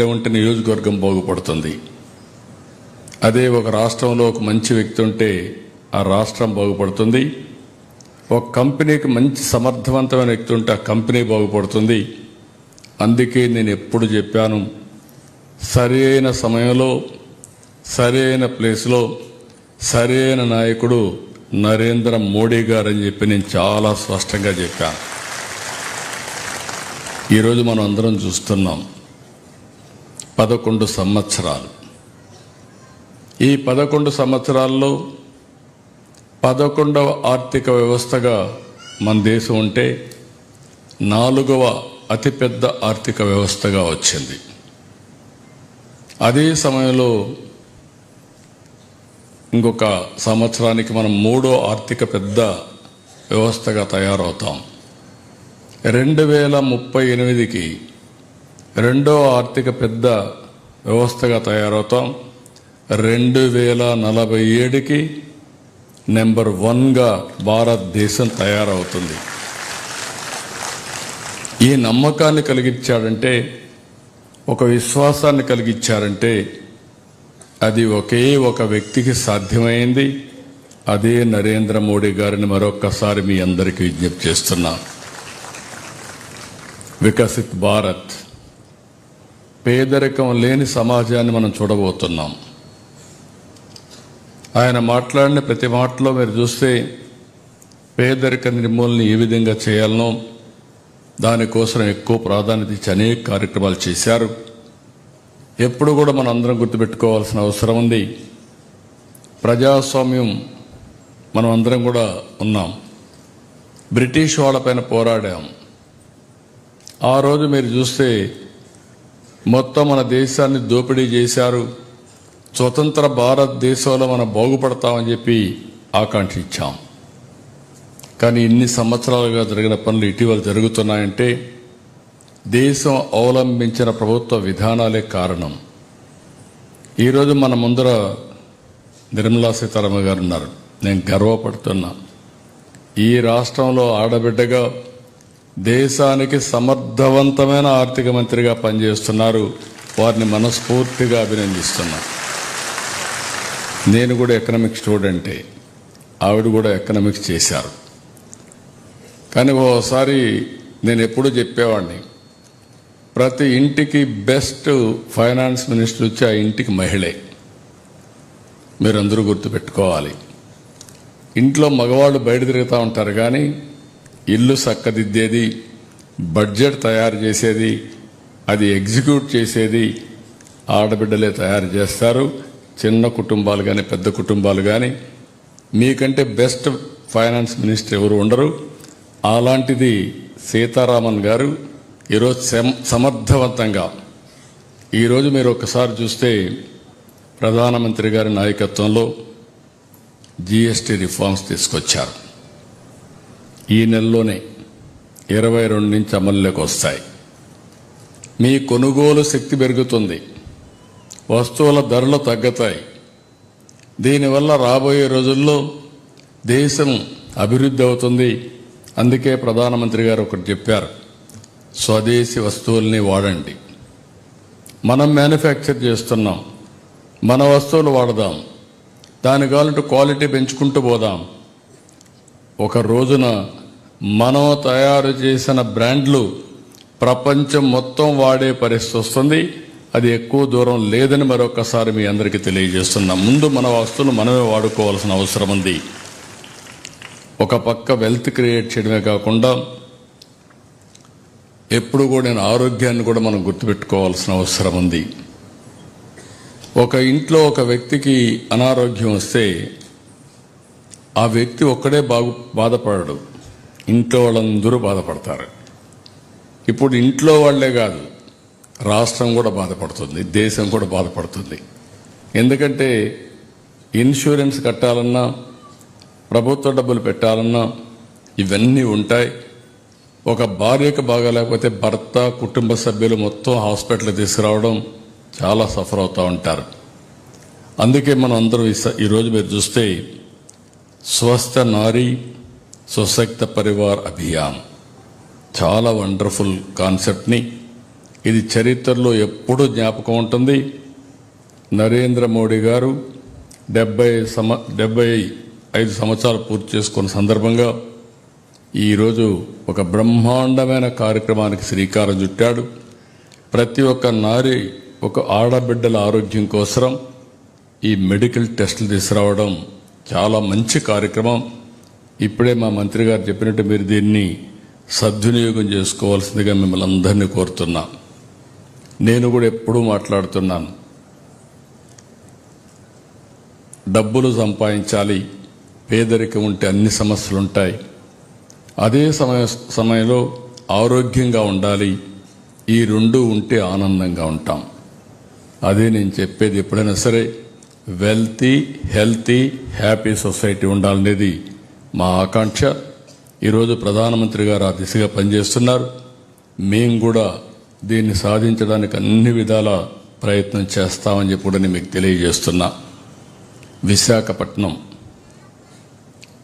MLA ఉంటే నియోజకవర్గం బాగుపడుతుంది. అదే ఒక రాష్ట్రంలో ఒక మంచి వ్యక్తి ఉంటే ఆ రాష్ట్రం బాగుపడుతుంది. ఒక కంపెనీకి మంచి సమర్థవంతమైన వ్యక్తి ఉంటే ఆ కంపెనీ బాగుపడుతుంది. అందుకే నేను ఎప్పుడు చెప్పాను సరైన సమయంలో సరైన ప్లేస్లో సరైన నాయకుడు నరేంద్ర మోడీ గారు అని చెప్పి నేను చాలా స్పష్టంగా చెప్పాను. ఈరోజు మనం అందరం చూస్తున్నాం. పదకొండు సంవత్సరాలు. ఈ పదకొండు సంవత్సరాల్లో పదకొండవ ఆర్థిక వ్యవస్థగా మన దేశం ఉంటే నాలుగవ అతిపెద్ద ఆర్థిక వ్యవస్థగా వచ్చింది. అదే సమయంలో ఇంకొక సంవత్సరానికి మనం మూడో ఆర్థిక పెద్ద వ్యవస్థగా తయారవుతాం. రెండు వేల ముప్పై ఎనిమిదికి రెండో ఆర్థిక పెద్ద వ్యవస్థగా తయారవుతాం. రెండు వేల నలభై ఏడుకి నెంబర్ వన్గా భారతదేశం తయారవుతుంది. ఈ నమ్మకాన్ని కలిగించాడంటే ఒక విశ్వాసాన్ని కలిగించారంటే అది ఒకే ఒక వ్యక్తికి సాధ్యమైంది. అదే నరేంద్ర మోడీ గారిని మరొక్కసారి మీ అందరికీ విజ్ఞప్తి చేస్తున్నా. వికసిత్ భారత్. పేదరికం లేని సమాజాన్ని మనం చూడబోతున్నాం. ఆయన మాట్లాడిన ప్రతి మాటలో మీరు చూస్తే పేదరిక నిర్మూలన ఏ విధంగా చేయాలనో దానికోసం ఎక్కువ ప్రాధాన్యత ఇచ్చి అనేక కార్యక్రమాలు చేశారు. ఎప్పుడు కూడా మనం అందరం గుర్తుపెట్టుకోవాల్సిన అవసరం ఉంది. ప్రజాస్వామ్యం మనం అందరం కూడా ఉన్నాం. బ్రిటిష్ వాళ్ళపైన పోరాడాం. ఆ రోజు మీరు చూస్తే మొత్తం మన దేశాన్ని దోపిడీ చేశారు. స్వతంత్ర భారతదేశంలో మనం బాగుపడతామని చెప్పి ఆకాంక్షించాం. కానీ ఇన్ని సంవత్సరాలుగా జరిగిన పనులు ఇటీవల జరుగుతున్నాయంటే దేశం అవలంబించిన ప్రభుత్వ విధానాలే కారణం. ఈరోజు మన ముందర నిర్మలా సీతారామ గారు ఉన్నారు. నేను గర్వపడుతున్నా. ఈ రాష్ట్రంలో ఆడబిడ్డగా దేశానికి సమర్థవంతమైన ఆర్థిక మంత్రిగా పనిచేస్తున్నారు. వారిని మనస్ఫూర్తిగా అభినందిస్తున్నా. నేను కూడా ఎకనామిక్స్ స్టూడెంటే. ఆవిడ కూడా ఎకనామిక్స్ చేశారు. కానీ ఓసారి నేను ఎప్పుడూ చెప్పేవాడిని. ప్రతి ఇంటికి బెస్ట్ ఫైనాన్స్ మినిస్టర్ వచ్చి ఆ ఇంటికి మహిళే. మీరందరూ గుర్తుపెట్టుకోవాలి. ఇంట్లో మగవాళ్ళు బయట తిరుగుతూ ఉంటారు కానీ ఇల్లు చక్కదిద్దేది బడ్జెట్ తయారు చేసేది అది ఎగ్జిక్యూట్ చేసేది ఆడబిడ్డలే తయారు చేస్తారు. చిన్న కుటుంబాలు కానీ పెద్ద కుటుంబాలు కానీ మీకంటే బెస్ట్ ఫైనాన్స్ మినిస్టర్ ఎవరు ఉండరు. అలాంటిది సీతారామన్ గారు ఈరోజు సమ- సమర్థవంతంగా. ఈరోజు మీరు ఒకసారి చూస్తే ప్రధానమంత్రి గారి నాయకత్వంలో జిఎస్టి రిఫార్మ్స్ తీసుకొచ్చారు. ఈ నెలలోనే ఇరవై రెండు నుంచి అమల్లోకి వస్తాయి. మీ కొనుగోలు శక్తి పెరుగుతుంది. వస్తువుల ధరలు తగ్గుతాయి. దీనివల్ల రాబోయే రోజుల్లో దేశం అభివృద్ధి అవుతుంది. అందుకే ప్రధానమంత్రి గారు ఒకటి చెప్పారు స్వదేశీ వస్తువుల్ని వాడండి. మనం మ్యానుఫ్యాక్చర్ చేస్తున్నాం. మన వస్తువులు వాడదాం. దాని కావాలంటే క్వాలిటీ పెంచుకుంటూ పోదాం. ఒక రోజున మనం తయారు చేసిన బ్రాండ్లు ప్రపంచం మొత్తం వాడే పరిస్థితి వస్తుంది. అది ఎక్కువ దూరం లేదని మరొకసారి మీ అందరికీ తెలియజేస్తున్నాం. ముందు మన వస్తువులు మనమే వాడుకోవాల్సిన అవసరం ఉంది. ఒక పక్క వెల్త్ క్రియేట్ చేయడమే కాకుండా ఎప్పుడు కూడా నేను ఆరోగ్యాన్ని కూడా మనం గుర్తుపెట్టుకోవాల్సిన అవసరం ఉంది. ఒక ఇంట్లో ఒక వ్యక్తికి అనారోగ్యం వస్తే ఆ వ్యక్తి ఒక్కడే బాగు బాధపడడు. ఇంట్లో వాళ్ళందరూ బాధపడతారు. ఇప్పుడు ఇంట్లో వాళ్ళే కాదు రాష్ట్రం కూడా బాధపడుతుంది దేశం కూడా బాధపడుతుంది. ఎందుకంటే ఇన్సూరెన్స్ కట్టాలన్నా ప్రభుత్వ డబ్బులు పెట్టాలన్నా ఇవన్నీ ఉంటాయి. ఒక భార్యకు బాగాలేకపోతే భర్త కుటుంబ సభ్యులు మొత్తం హాస్పిటల్ తీసుకురావడం చాలా సఫర్ అవుతూ ఉంటారు. అందుకే మనం అందరూ ఈ స- ఈరోజు మీరు చూస్తే స్వస్థ నారీ సుశక్త పరివార్ అభియాన్. చాలా వండర్ఫుల్ కాన్సెప్ట్ని ఇది చరిత్రలో ఎప్పుడూ జ్ఞాపకం ఉంటుంది. నరేంద్ర మోడీ గారు డెబ్బై సమ డెబ్బై ఐదు సంవత్సరాలు పూర్తి చేసుకున్న సందర్భంగా ఈరోజు ఒక బ్రహ్మాండమైన కార్యక్రమానికి శ్రీకారం చుట్టాడు. ప్రతి ఒక్క నారి ఒక ఆడబిడ్డల ఆరోగ్యం కోసం ఈ మెడికల్ టెస్టులు తీసుకురావడం చాలా మంచి కార్యక్రమం. ఇప్పుడే మా మంత్రి గారు చెప్పినట్టు మీరు దీన్ని సద్వినియోగం చేసుకోవాల్సిందిగా మిమ్మల్ని అందరినీ కోరుతున్నా. నేను కూడా ఎప్పుడూ మాట్లాడుతున్నాను. డబ్బులు సంపాదించాలి పేదరికం ఉంటే అన్ని సమస్యలు ఉంటాయి అదే సమయ సమయంలో ఆరోగ్యంగా ఉండాలి ఈ రెండు ఉంటే ఆనందంగా ఉంటాం. అదే నేను చెప్పేది ఎప్పుడైనా సరే వెల్తీ హెల్తీ హ్యాపీ సొసైటీ ఉండాలనేది మా ఆకాంక్ష. ఈరోజు ప్రధానమంత్రి గారు ఆ దిశగా పనిచేస్తున్నారు. మేము కూడా దీన్ని సాధించడానికి అన్ని విధాల ప్రయత్నం చేస్తామని చెప్పి కూడా నేను మీకు తెలియజేస్తున్నా. Visakhapatnam.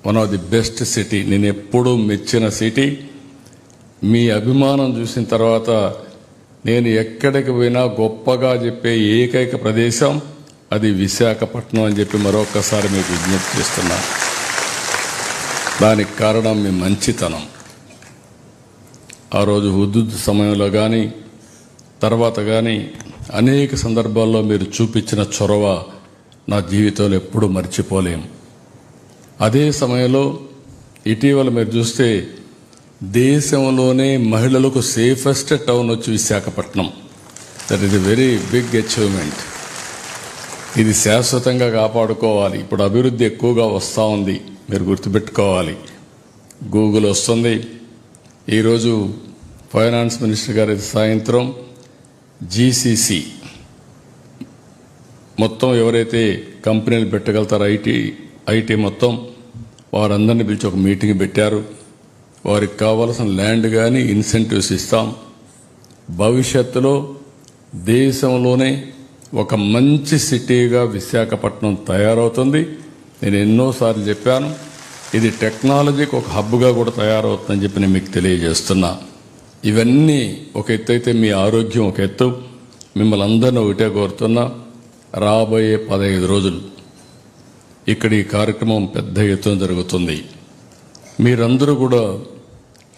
One of the best city నేను ఎప్పుడూ మెచ్చిన సిటీ మీ అభిమానం చూసిన తర్వాత నేను ఎక్కడికి పోయినా గొప్పగా చెప్పే ఏకైక ప్రదేశం అది విశాఖపట్నం అని చెప్పి మరొకసారి మీకు విజ్ఞప్తి చేస్తున్నాను దానికి కారణం మీ మంచితనం. ఆ రోజు హుద్దుద్ సమయంలో కానీ తర్వాత కానీ అనేక సందర్భాల్లో మీరు చూపించిన చొరవ నా జీవితంలో ఎప్పుడూ మర్చిపోలేం. అదే సమయంలో ఇటీవల మీరు చూస్తే దేశంలోనే మహిళలకు సేఫెస్ట్ టౌన్ వచ్చి Visakhapatnam. That is a very big achievement ఇది శాశ్వతంగా కాపాడుకోవాలి. ఇప్పుడు అభివృద్ధి ఎక్కువగా వస్తూ ఉంది. మీరు గుర్తుపెట్టుకోవాలి. గూగుల్ వస్తుంది. ఈరోజు ఫైనాన్స్ మినిస్టర్ గారి సాయంత్రం జీసీసీ మొత్తం ఎవరైతే కంపెనీలు పెట్టగలుగుతారో ఐటీ ఐటీ మొత్తం వారందరినీ పిలిచి ఒక మీటింగ్ పెట్టారు. వారికి కావలసిన ల్యాండ్ కానీ ఇన్సెంటివ్స్ ఇస్తాం. భవిష్యత్తులో దేశంలోనే ఒక మంచి సిటీగా విశాఖపట్నం తయారవుతుంది. నేను ఎన్నోసార్లు చెప్పాను ఇది టెక్నాలజీకి ఒక హబ్గా కూడా తయారవుతుందని చెప్పి నేను మీకు తెలియజేస్తున్నా. ఇవన్నీ ఒక ఎత్తు అయితే మీ ఆరోగ్యం ఒక ఎత్తు. మిమ్మల్ని అందరిని ఒకటే కోరుతున్నా రాబోయే పదహైదు రోజులు ఇక్కడ ఈ కార్యక్రమం పెద్ద ఎత్తున జరుగుతుంది. మీరందరూ కూడా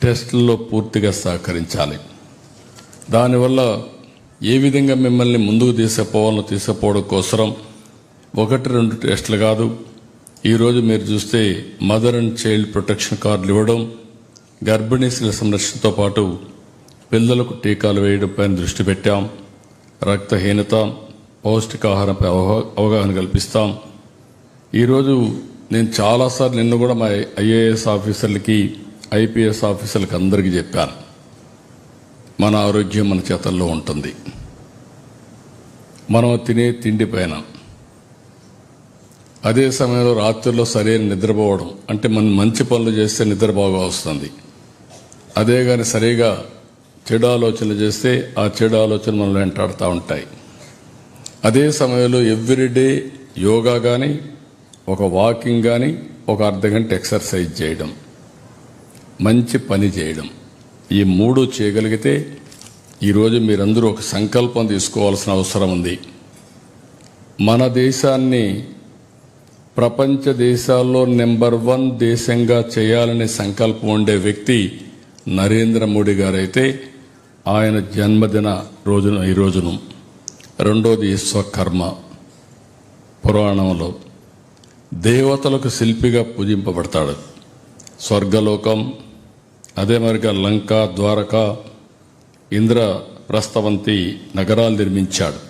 టెస్టుల్లో పూర్తిగా సహకరించాలి. దానివల్ల ఏ విధంగా మిమ్మల్ని ముందుకు తీసుకుపోవాలో తీసుకుపోవడం కోసం ఒకటి రెండు టెస్టులు కాదు ఈరోజు మీరు చూస్తే మదర్ అండ్ చైల్డ్ ప్రొటెక్షన్ కార్డులు ఇవ్వడం గర్భిణీ సంరక్షణతో పాటు పిల్లలకు టీకాలు వేయడంపై దృష్టి పెట్టాం. రక్తహీనత పౌష్టికాహారంపై అవగాహన కల్పిస్తాం. ఈరోజు నేను చాలాసార్లు నిన్న కూడా మా ఐఏఎస్ ఆఫీసర్లకి ఐపీఎస్ ఆఫీసర్లకి అందరికీ చెప్పాను. మన ఆరోగ్యం మన చేతల్లో ఉంటుంది. మనం తినే తిండి పైన అదే సమయంలో రాత్రుల్లో సరైన నిద్రపోవడం అంటే మనం మంచి పనులు చేస్తే నిద్ర బాగా వస్తుంది. అదే కానీ సరిగా చెడు ఆలోచనలు చేస్తే ఆ చెడు ఆలోచన మనల్ని వెంటాడుతూ ఉంటాయి. అదే సమయంలో ఎవ్రీడే యోగా కానీ ఒక వాకింగ్ కానీ ఒక అర్ధ గంట ఎక్సర్సైజ్ చేయడం. మంచి పని చేయడం. ఈ మూడు చేయగలిగితే ఈరోజు మీరందరూ ఒక సంకల్పం తీసుకోవాల్సిన అవసరం ఉంది. మన దేశాన్ని ప్రపంచ దేశాల్లో నెంబర్ వన్ దేశంగా చేయాలనే సంకల్పం ఉండే వ్యక్తి నరేంద్ర మోడీ గారైతే ఆయన జన్మదిన రోజున ఈ రోజును రెండోది విశ్వకర్మ పురాణంలో. దేవతలకు శిల్పిగా పూజింపబడతాడు. స్వర్గలోకం అదే మరిగా లంక ద్వారక ఇంద్ర ప్రస్తవంతి నగరాలు నిర్మించాడు.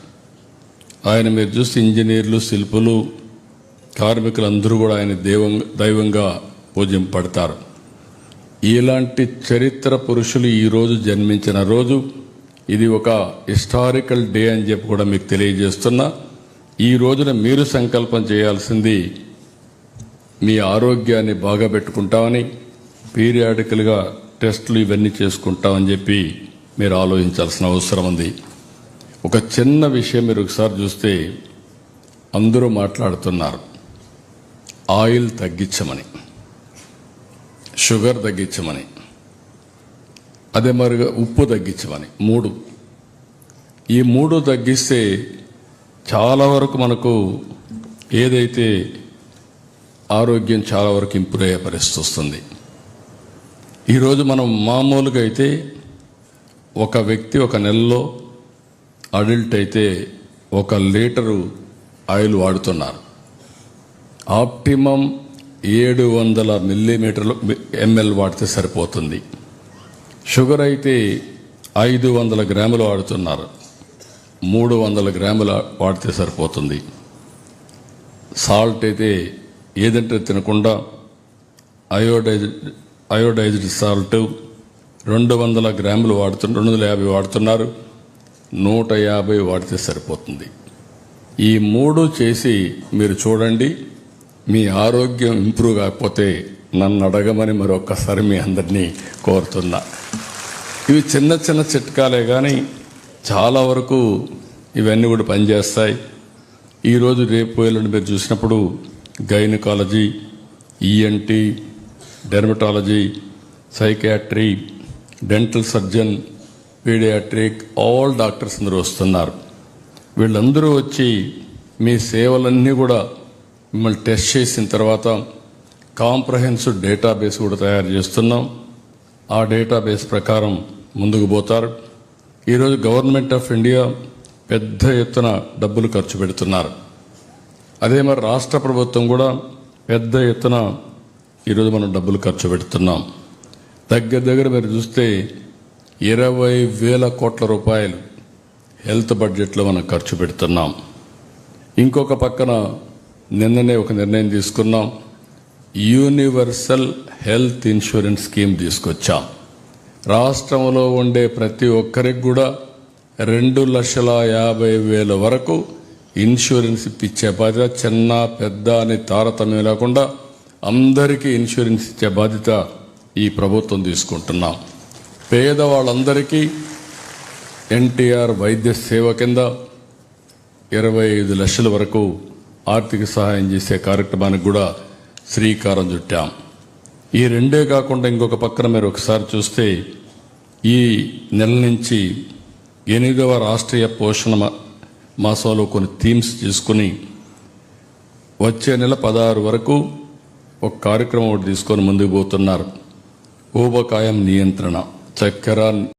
ఆయన మీరు చూస్తే ఇంజనీర్లు శిల్పులు కార్మికులందరూ కూడా ఆయన దైవం దైవంగా పూజింపడతారు. ఇలాంటి చరిత్ర పురుషులు ఈరోజు జన్మించిన రోజు ఇది ఒక హిస్టారికల్ డే అని చెప్పి కూడా మీకు తెలియజేస్తున్నా. ఈ రోజున మీరు సంకల్పం చేయాల్సింది మీ ఆరోగ్యాన్ని బాగా పెట్టుకుంటామని పీరియాడికల్గా టెస్టులు ఇవన్నీ చేసుకుంటామని చెప్పి మీరు ఆలోచించాల్సిన అవసరం ఉంది. ఒక చిన్న విషయం మీరు ఒకసారి చూస్తే అందరూ మాట్లాడుతున్నారు. ఆయిల్ తగ్గించమని షుగర్ తగ్గించమని అదే మరిగా ఉప్పు తగ్గించమని మూడు. ఈ మూడు తగ్గిస్తే చాలా వరకు మనకు ఏదైతే ఆరోగ్యం చాలా వరకు ఇంప్రూవ్ అయ్యే పరిస్థితి వస్తుంది. ఈరోజు మనం మామూలుగా అయితే ఒక వ్యక్తి ఒక నెలలో అడల్ట్ అయితే ఒక లీటరు ఆయిల్ వాడుతున్నారు. ఆప్టిమం ఏడు వందల మిల్లీమీటర్లు ఎంఎల్ వాడితే సరిపోతుంది. షుగర్ అయితే ఐదు వందల గ్రాములు వాడుతున్నారు. మూడు వందల గ్రాముల వాడితే సరిపోతుంది. సాల్ట్ అయితే ఏదంటే తినకుండా అయోడైజ్ అయోడైజ్డ్ సాల్ట్ రెండు వందల గ్రాములు వాడుతున్న రెండు వందల యాభై వాడుతున్నారు. నూట యాభై వాడితే సరిపోతుంది. ఈ మూడు చేసి మీరు చూడండి. మీ ఆరోగ్యం ఇంప్రూవ్ కాకపోతే నన్ను అడగమని మరొక్కసారి మీ అందరినీ కోరుతున్నా. ఇవి చిన్న చిన్న చిట్కాలే కానీ చాలా వరకు ఇవన్నీ కూడా పనిచేస్తాయి. ఈరోజు రేపు ఎల్లుండి మీరు చూసినప్పుడు gynaecology ENT dermatology psychiatry dental surgeon paediatric all doctors అందరూ వస్తున్నారు. వీళ్ళందరూ వచ్చి మీ సేవలన్నీ కూడా మిమ్మల్ని టెస్ట్ చేసిన తర్వాత కాంప్రహెన్సివ్ డేటాబేస్ కూడా తయారు చేస్తున్నాం. ఆ డేటాబేస్ ప్రకారం ముందుకు పోతారు. ఈరోజు గవర్నమెంట్ ఆఫ్ ఇండియా పెద్ద ఎత్తున డబ్బులు ఖర్చు పెడుతున్నారు. అదే మరి రాష్ట్ర ప్రభుత్వం కూడా పెద్ద ఎత్తున ఈరోజు మనం డబ్బులు ఖర్చు పెడుతున్నాం. దగ్గర దగ్గర మీరు చూస్తే ఇరవై వేల కోట్ల రూపాయలు హెల్త్ బడ్జెట్లో మనం ఖర్చు పెడుతున్నాం. ఇంకొక పక్కన నిన్ననే ఒక నిర్ణయం తీసుకున్నాం. యూనివర్సల్ హెల్త్ ఇన్సూరెన్స్ స్కీమ్ తీసుకొచ్చాం. రాష్ట్రంలో ఉండే ప్రతి ఒక్కరికి కూడా రెండు లక్షల యాభై వేల వరకు ఇన్సూరెన్స్ ఇప్పించే బాధ్యత చిన్న పెద్ద అని తారతమ్యం లేకుండా అందరికీ ఇన్సూరెన్స్ ఇచ్చే బాధ్యత ఈ ప్రభుత్వం తీసుకుంటున్నాం. పేదవాళ్ళందరికీ ఎన్టీఆర్ వైద్య సేవ కింద ఇరవై ఐదు లక్షల వరకు ఆర్థిక సహాయం చేసే కార్యక్రమానికి కూడా శ్రీకారం చుట్టాం. ఈ రెండే కాకుండా ఇంకొక పక్కన మీరు ఒకసారి చూస్తే ఈ నెల నుంచి ఎనిమిదవ రాష్ట్రీయ పోషణ మా- మాసంలో కొన్ని థీమ్స్ తీసుకుని వచ్చే నెల పదహారు వరకు ఒక కార్యక్రమం ఒకటి తీసుకొని ముందుకు పోతున్నారు. ఊబకాయం నియంత్రణ చక్కెర